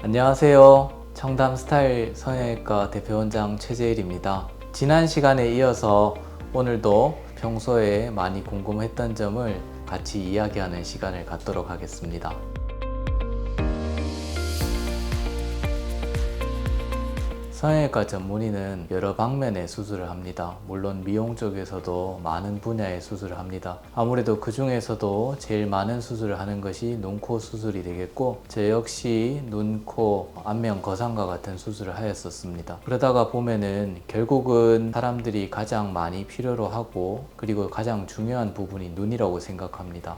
안녕하세요. 청담 스타일 성형외과 대표원장 최재일입니다. 지난 시간에 이어서 오늘도 평소에 많이 궁금했던 점을 같이 이야기하는 시간을 갖도록 하겠습니다. 성형외과 전문의는 여러 방면의 수술을 합니다. 물론 미용 쪽에서도 많은 분야의 수술을 합니다. 아무래도 그 중에서도 제일 많은 수술을 하는 것이 눈코 수술이 되겠고, 저 역시 눈, 코, 안면 거상과 같은 수술을 하였었습니다. 그러다가 보면은 결국은 사람들이 가장 많이 필요로 하고, 그리고 가장 중요한 부분이 눈이라고 생각합니다.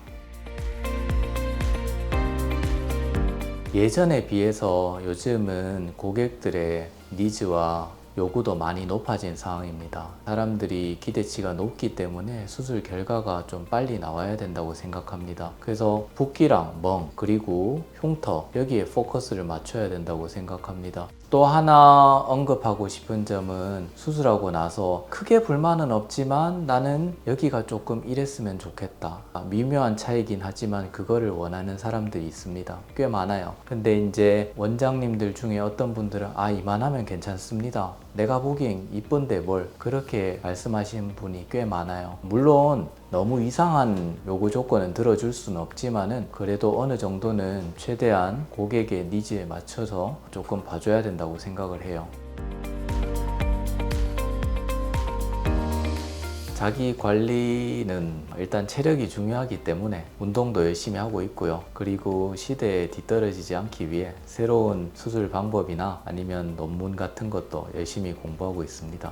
예전에 비해서 요즘은 고객들의 니즈와 요구도 많이 높아진 상황입니다. 사람들이 기대치가 높기 때문에 수술 결과가 좀 빨리 나와야 된다고 생각합니다. 그래서 붓기랑 멍, 그리고 흉터, 여기에 포커스를 맞춰야 된다고 생각합니다. 또 하나 언급하고 싶은 점은 수술하고 나서 크게 불만은 없지만 나는 여기가 조금 이랬으면 좋겠다. 아, 미묘한 차이긴 하지만 그거를 원하는 사람들이 있습니다. 꽤 많아요. 근데 이제 원장님들 중에 어떤 분들은 아, 이만하면 괜찮습니다. 내가 보기엔 이쁜데 뭘 그렇게 말씀하시는 분이 꽤 많아요. 물론 너무 이상한 요구 조건은 들어줄 수는 없지만은 그래도 어느 정도는 최대한 고객의 니즈에 맞춰서 조금 봐줘야 된다고 생각을 해요. 자기 관리는 일단 체력이 중요하기 때문에 운동도 열심히 하고 있고요. 그리고 시대에 뒤떨어지지 않기 위해 새로운 수술 방법이나 아니면 논문 같은 것도 열심히 공부하고 있습니다.